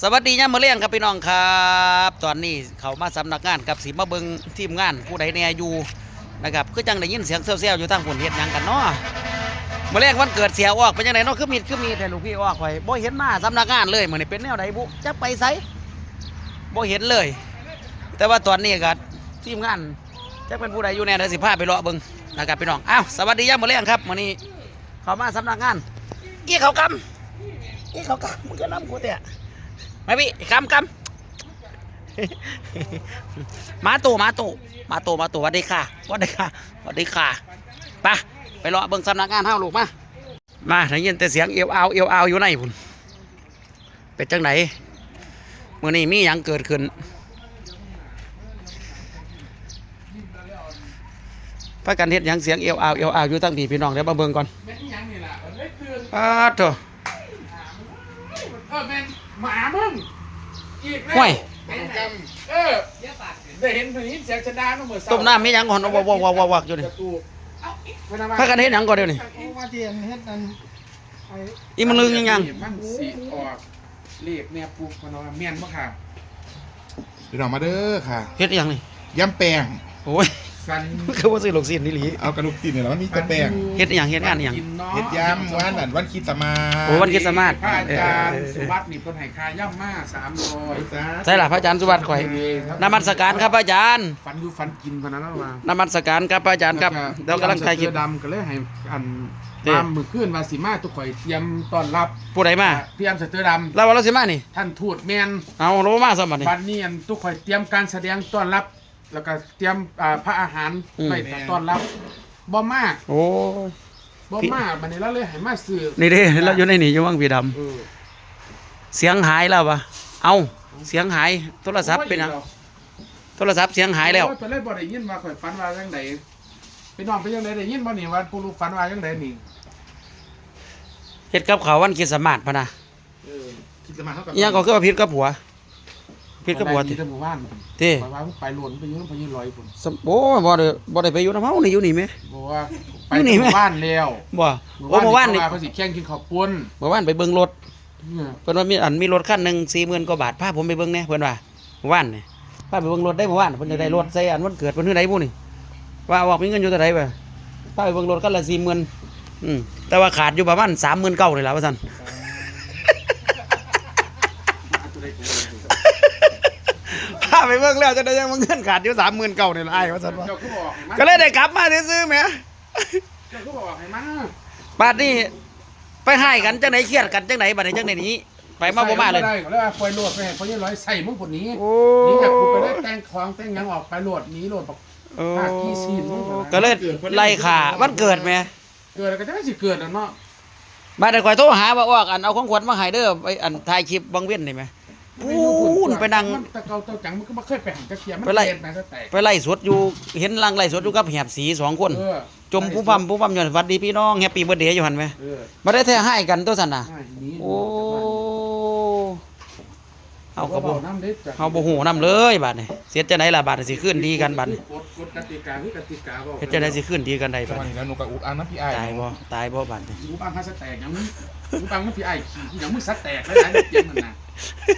สวัสดีย่ามาเลี้ยงครับพี่น้องครับ ตอนนี้เขามาสำนักงานกับสีมาเบิงทีมงานผู้ใดแน่อยู่นะครับคือจังได้ยินเสียงเซี่ยวๆอยู่ทางผลเฮ็ดยังกันเนาะมาเลี้ยงวันเกิดเสียออกเป็นยังไงเนาะคือมีดคือมีแต่ลูกพี่ออกไปบ่เห็นมาสำนักงานเลยเหมือนเป็นแนวใดบุจะไปไสบ่เห็นเลย แต่ว่าตอนนี้ก็ทีมงานจะเป็นผู้ใดอยู่แน่เดี๋ยวสิพาไปเลาะเบิงนะครับพี่น้องอ้าวสวัสดีย่ามาเลี้ยงครับมื้อนี้เขามาสำนักงานอีเขากำอีเขากำมึงก็นำกูเตะ มาพี่กำกำมาตู่มาตู่มาตู่มาตู่สวัสดีค่ะสวัสดีค่ะสวัสดีค่ะไปไปรอเบิ่งสำนักงานเฮาลูกมามาได้ยินแต่เสียงเอวอาวเอวอาวอยู่ในพุ่นเป็นจังไหนมื้อนี้มีหยังเกิดขึ้นพากันเฮ็ดหยังเสียงเอวอาวเอวอาวอยู่ตั้งพี่พี่น้องเดี๋ยวมาเบิ่งก่อนแม่นยังนี่ล่ะมันไม่ตื่นอ้าโถเออแม่น หมามึงอีกแล้วห่วย เป็นจำเออได้เห็นเห็นเสียงชะดาเมื่อเช้าต้มน้ำมีหยังก่อนวักวักวักวักวักอยู่นี่ประตูเอ้าอีกพนักงพากันเฮ็ดหยังก่อนเดี๋ยวนี้เอาว่าที่เฮ็ดนั่นไอ้อีมันลึงยังยังมันสีออกเรียกแม่ปลูกพนักงานแม่นบ่ค่ะพี่น้องมาเด้อค่ะเฮ็ดหยังนี่ยำแป้งโอ้ย ฟันคือว่าซื้อลูกศิษย์นี่หลีเอากระดูกตีนเนี่ยมันมีแต่แป้งเฮ็ดอหย่างเฮ็ดงานอหย่างกินาะเฮ็ดยำวันนั้นวันคริดสต์มาโอ้ วันคริสต์มาส พระอาจารย์เออเออเออสุวัสดิ์นี่เพิ่นให้ค่าย่ำมา300ใช่ล่ะพระอาจารย์สุวัสดิ์ข่อยนมัสการครับพระอาจารย์ฟันอยู่ฟันกินพนันแล้วว่านมัสการครับพระอาจารย์ครับเดี๋ยวกำลังถ่ายคลิป เสื้อดำก็เลยให้อันเด้ ตามมือขึ้นมาสีมาทุกข่อยเตรียมต้อนรับผู้ใดมาเตรียมเสื้อดเราว่าเราสิมานี่ำท่านทูตแมนเอาโลมาซะบัดนี้บัดนี้อันทุกข่อยเตรียมการแสดงต้อนรับ แล้วก็เตรียมอ่าพระอาหารอืมไปต้อนรับบ่มากโอ้ยบ่มากบัดนี้เราเลยให้มาซื้อนี่เด้เราอยู่ในนี่อยู่วังพี่ดำเออเสียงหายแล้ววะเอาเสียงหายโทรศัพท์เป็นหยังโทรศัพท์เสียงหายแล้ว โอ้ตอนแรกบ่ได้ยินว่าข่อยฝันว่าจังไดพี่น้องไปจังไดได้ยินบ่นี่ว่าผู้รู้ฝันว่าจังไดนี่เฮ็ดกับเขาววันคริสต์มาสพะนะเออคริดสต์มาเท่ากับอิหยังก็คือว่าผิดกับผัว ผิดกับผัวติติแต่หมู่บ้านติข่อยว่ามึงไปหลวนไปอยืนไปยืนลอยพุ่นสมโอ้ยบ่ได้บ่ได้ไปอยู่นำเฮานี่อยู่นี่แหม บอกว่าไปอยู่นี่ไหมหมู่บ้านแล้วบ่โอ้เมื่อวานนี่เขาเขาสิแข่งกินข้าวปุ้นเมื่อวานไปเบิ่งรถเนี่ยเพิ่นว่ามีอันมีรถคันหนึ่งสี่หมื่นกว่าบาทพาผมไปเบิ่งแหน่เพิ่นว่าเมื่อวานนี่พาไปเบิ่งรถได้เมื่อวานเพิ่นจะได้รถใส่อันวันเกิดเพิ่นคือใดบุนี่ว่าบอกมีเงินอยู่เท่าไหร่บ่พาไปเบิ่งรถคันละสี่หมื่นอืมแต่ว่าขาดอยู่ประมาณสามหมื่นเก้าเลยล่ะว่าซั่นพา ไปเบิ่งแล้วจะได้ยังเงินขาดอยู่สามหมื่นเก้านี่ล่ะอ้ายว่าซั่นว่าเจ้าก็บอกให้มันก็เลยได้กลับมาซื้อๆแหมเจ้าก็บอกให้มันบาดนี้ไปให้กันจังไหนเครียดกันจังไหนบัดนี้จังไหนนี้ไปมาบ่มาเลย ใส่บ่ได้ก็เลยว่าปล่อยโหลดไปให้เขายี่ร้อยใส่มึงคนนี้โอ้นี่อยากกูไปได้แต่งของแต่งหยังออกไปโหลดหนี้โหลดบอก โอ้ภาคที่ซีนมึงเหรอ ก็เลยไล่ขาวันเกิดแหม่เกิดอะไรก็จะไม่สิเกิดอะเนาะ มาแต่ข่อยโทรหาว่าออกอันเอาของขวัญมาให้เด้อไปอันถ่ายคลิปบางเว้นนี่แหม พูนไปนั่งมัตะเกาเตาจังมันก็มาเคยไปหันตะเกียบมันไปไล่เนนะก็แตกไปไล่สดอยู่เห็นลังไล่สดอยู่กับแหบสีสองคน เออจมผู้พัมผู้พัมอยู่นั่นหวัดดีพี่น้องแฮปปี้เบิร์ดเดย์อยู่หั่นแหมเออบ่ได้แท้ให้กันตัวสั่นน่ะใช่หนีโอ้เอาก็บ่น้ำเด็ดจ้ะเฮาบ่ฮู้นํเลยบาดนี้เสียจังไดล่ะบาดนี้สิคืนดีกันบาดนี้กฎกฎกติกาคือกติกาบอกเฮ็ดจังไดสิคืนดีกันได้สบาดวัสนี้ดีแล้วหนูกับอุ๊บอันน้ำพี่ไอ้ายตายบ่ตายบ่บาดนี้หูปังฮัสแตกยังมึงหูปังมันพี่ไอ้ขี่ที่ยังมึงสัดแตกแล้วนะเจ็บมันนะ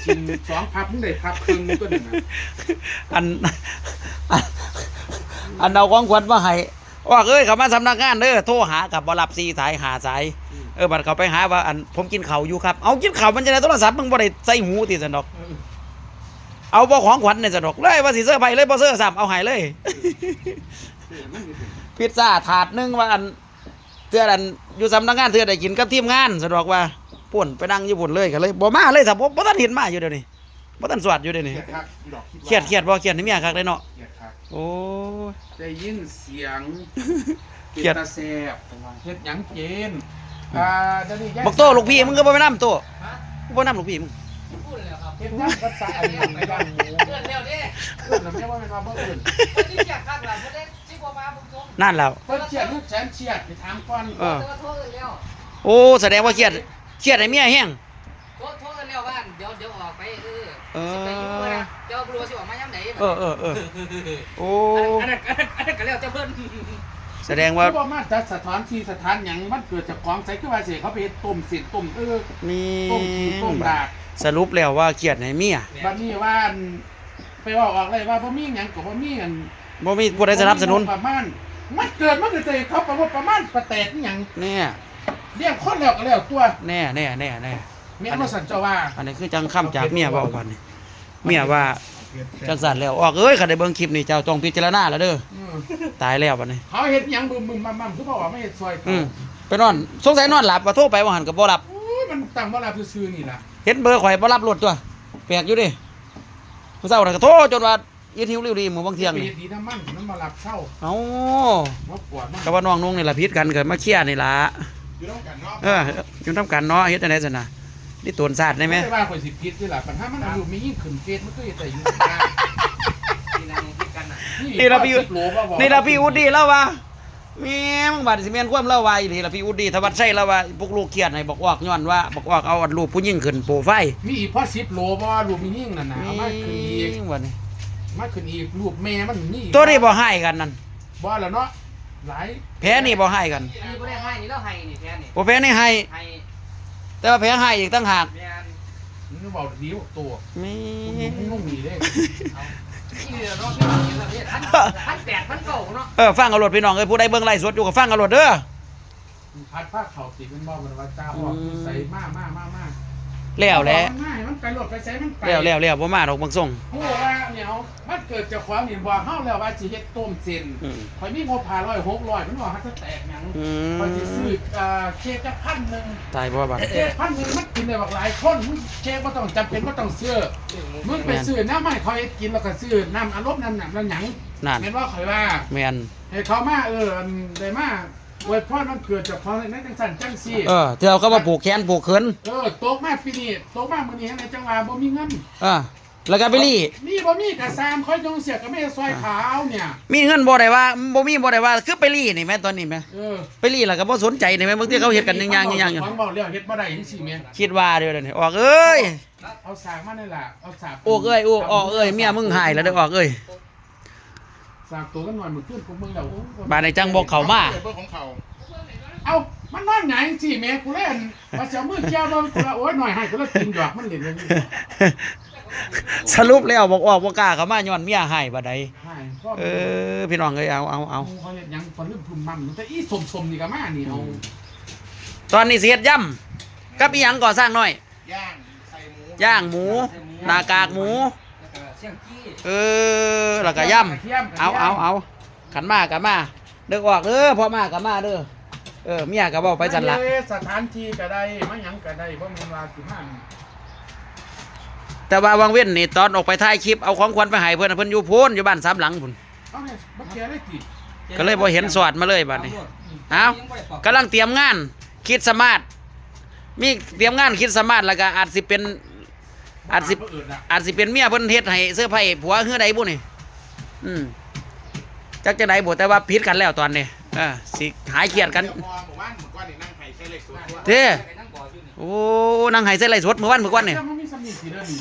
ชิมสองพับมึงได้พับครึ่งตัวหนึ่งนะอันอัน อันเอาของขวัญมาให้ว่าเอ้ยเขามาสำนักงานเด้อโทรหากับบ่รับซีสายหาสายเออบัดเขาไปหาว่าอันผมกินข้าวอยู่ครับเอากินข้าวมันจะได้โทรศัพท์มึงบ่ได้ใส่หูติสนดอกเอาบ่ของขวัญในสนดอกเลยว่าสิเสื้อร์ไปเลยบ่เสื้อร์ซ้ำเอาให้เลย พิซซ่าถาดหนึงว่าอันเทื่ออันอยู่สำนักงานเทื่อได้กินกับทีมงานสนดอกว่า ป่วนไปนั่งอยู่พุ่นเลยก็เลยบ่มาเลยสับบ่บ่ทันเห็นมาอยู่เดี๋ยวนี้บ่ทันสวัสดอยู่เดี๋ยวนี้เครียดคักอีดอกดว่าเครียดเครียดบ่เครียดนี่เมียคักได้เนาะเครียดคักโอ้ยได้ยินเสียงเครียดตาแสบเฮ็ดหยังเจนอ่าเดี๋ยวนี้แยบอกโตลูกพี่มึงก็บ่ไปนำโตกูบ่นำลูกพี่มึงเฮ็ดหยังกับสายอันนี้ไม่ได้หมูเกินเร็วดิเอื่นแล้วไม่ว่าเป็นว่าบ่เอื่นคนที่อยากข้างหลังคนได้ที่บ่มาบุกทงนั่นแล้วเพิ่นเชียดลูกแสนเชียดไปถามก่อนเออแต่ว่าโทษเร็วโอ้แสดงว่าเครียด เครียดให้เมียแห้งโทษโทษเร็วบ้านเดี๋ยวเดี๋ยวออกไปเออเออสิไปอยู่นะเดี๋ยวรู้ว่าสิออกมาย่ำไหนเออเออเออโอ้อันนั้นอันนั้นอันนั้นก็แล้วจะเพิ่นแสดงว่าเขาบอกมาจัดสถานที่สถานหยังมันเกิดจากของใส่คือว่าสิเขาไปเฮ็ดต้มสินต้มเออมีต้มขีต้มดาดสรุปแล้วว่าเครียดให้เมียบัดนี้ว่าอันไปว่าออกเลยว่าบ่มีหยังก็บ่มีอันบ่มีผู้ใดสนับสนุนประมาณมันเกิดมันก็เจอเขาประมาณประมาณประแตกอหย่างแน่ เลี้ยงคนแล้วก็แล้วตัวแน่แน่แน่แน่เมียมาสั่นเจ้าว่า อันนี้คือจังคำจากเมียเว้าบัดนี้เมียว่าจังสั่นแล้วออกเอ้ยคันได้เบิ่งคลิปนี่เจ้าต้องพิจารณาแล้วเด้ออืมตายแล้วบัดนี้เขาเฮ็ดหยังบึมบึมมั่มมั่มคือบอกว่าไม่เฮ็ดซอยเขาอืมไปนอนสงสัยนอนหลับว่าโทรไปว่าหันก็บ่รับ อุ้ยมันตั้งบ่รับซื่อๆนี่ล่ะเห็นเบอร์ข่อยบ่รับรถตัวแปลกอยู่ดิผู้เฒ่าน่ะก็โทรจนว่าอีทิวริวดีมื้อบางเที่ยงไปนี่เฮ็ดดีน้ำมันมันมารับเช่าเอ้า มาปวดมัน ก็ว่าน้องนุ่งนี่ล่ะผิดกันก็มาเคลียร์นี่ล่ะ อยู่ต้องกันเนาะเอออยู่ทำกันเนาะเฮ็ดจังได๋ซั่นน่ะนี่ตวนศาสตร์ได้ไหม ไม่ได้ว่าข่อยสิผิดนี่ล่ะปัญหามันอายุมียิ่งขึ้นเฟซมันก็ยังแต่อยู่ที่นั่งที่กันน่ะนี่ล่ะพี่สิบโลบ่บอกนี่ล่ะพี่อุดดีแล้วว่าแม่มึงบาดสิแม่นความเล่าว่าอีหลีล่ะพี่อุดดีทวัดไส้แล้วว่าพวกลูกเครียดให้บอกออกย้อนว่าบอกออกเอาอัดรูปผู้หญิงขึ้นโปรไฟล์มีอีกพอ10โลบ่รูปมียิ่งนั่นน่ะเอามาขึ้นอีกนี่ว่านี่มาขึ้นอีกรูปแม่มันมีอีกตัวนี้บ่ให้กันนั่นบ่แล้วเนาะ หลายแพ้นี่บ่ให้กันอันนี้บ่ได้ให้นี่แล้วให้นี่แท้นี่บ่แพ้นี่ให้ให้แต่ว่าแพ้ให้อีกตั้งหากแม่นมันบอกดีกว่าตัวแม่มึงต้องมีเด้นี่เดี๋ยวรอบนี้เห็นแล้วเนี่ยพันพันแปดพันเก้าเนาะเออฟังเอารถพี่น้องเอ้ยผู้ใดเบิ่งไลฟ์สดอยู่ก็ฟังเอารถเด้อพัดผ้าเขาติดมันบอกมันว่าจ้าบอกคือใส่มามามามา แล้วแหล้วมันมาให้มันไปโหลดไปใช้มันไปแล้วแล้วแล้วบ่มาดอกบางส่ง ผู้ว่าเนี่ยเขามันเกิดจากความเห็นว่าเฮาแล้วว่าสิเฮ็ดต้มเส้นอืม ข่อยมีงบผ่าร้อยหกร้อยมันบอกฮัทจะแตกหยังอืข่อยสิซื้อมเอ่อเค้กจะพันหนึ่งตายบ่บัดเค้กพันหนึ่งมันกินได้บักหลายคนมึงเค้กบ่ต้องจำเป็นบ่ต้องซื้อมึงไปซื้อน้ำไม่ข่อยกินแล้วก็ซื้อน้ำอารมณ์น้ำหนักแล้วหยังนั่นแม่นว่าข่อยว่าแม่นให้เขามาเอออันได้มา อวยพรมันเกิดจากความในจังสันจังซี่เออเที่ยวก็มาผูกแขนผูกเขินเออตกมาปีนี้ตกมามื้อนี้ในจังหวะบ่มีเงินเออแล้วก็ไปรีนี่บ่มีกระซามค่อยจงเสียก็ไม่ซอยขาวเนี่ยมีเงินบ่ได้ว่าบ่มีบ่ได้ว่าคือไปรีนี่แม่ตอนนี้แม่เออไปรีแล้วก็บ่สนใจนี่แม่บางทีเขาเฮ็ดกันอย่างๆอย่างๆอยู่ฟังเบาเรียวเฮ็ดบ่ได้จังซี่แม่คิดว่าเดี๋ยวนี้ออกเอ้ยเอาสากมานี่ล่ะเอาสากโอกเอ้ยโอกออกเอ้ยเมียมึงหายแล้วเด้อออกเอ้ย สากตัวกันหน่อยมื้อคืนพวกมึงแล้วโอ้บาดในจังบอกเขามาเบอร์ของเขาเอามันนอนหงายจังซี่แม่กูเล่นว่าสิเอามือแก้เบิ่งกูละโอ้ยหน่อยให้กูละกินดอกมันเล่นเลยสรุปแล้วบอกออกบ่กล้าเขามาย้อนเมียหายบ่ได้ให้พ่อเออพี่น้องเอ้ยเอาเอาเอาเขาเฮ็ดหยังคนลืมพุ่มมั่มแต่อีสมๆนี่ก็มานี่เอาตอนนี้สิเฮ็ดย่ำกับอีหยังก่อสร้างน้อยย่างใส่หมูย่างหมูหนากากหมู แล้วก็เสียงกี้เออแล้วก็ย่ำเอาเอาเอาขันมากันมาเด้อออกเด้อพ่อมากันมาเด้อเออเมียก็เว้าไปจันละมาเลยสถานที่ก็ได้มาหยังก็ได้บ่แม่นว่าสิมาแต่ว่าวังเว้นนี่ตอนออกไปถ่ายคลิปเอาของขวัญไปให้เพิ่นน่ะเพิ่นอยู่โพ้นอยู่บ้านสามหลังพุ่นเอาเนี่ยบ่แก่ได้ติก็เลยบ่เห็นสอดมาเลยบัดนี้เอากำลังเตรียมงานคิดสมาร์ทมีเตรียมงานคิดสมาร์ทแล้วก็อาจสิเป็น อาจสิบ่เดละอาจสิเป็นเมียเพิ่นเฮ็ดให้เสื้อผ้าผัวเฮือใดบุนี่อืมจักจังไดบ่แต่ว่าผิดกันแล้วตอนนี้เออสิหายเครียดกันเดี๋ยวพอหมู่บ้านหมู่บ้านนี่นั่งไห้ใส่เหล็กสวนตัวเด้ ไปนั่งบ่ออยู่นี่โอ้นางไห้ใส่ไหลสดมื้อวันมื้อก่อนนี่แต่มันมีสำนีสิเด้อนี่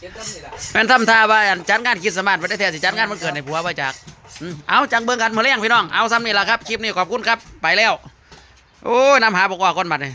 เดี๋ยวจำนี่ล่ะแม่นทำท่าว่าอันจัดงานคิดสมาร์ทบ่ได้แท้สิจัดงานมันเกิดให้ผัวบ่จักอืมเอาจังเบิ่งกันมื้อแรงพี่น้อง เอาซ้ำนี่ล่ะครับ คลิปนี้ขอบคุณครับ ไปแล้ว โอ้ยนำหาบอกว่าก่อนบัดนี้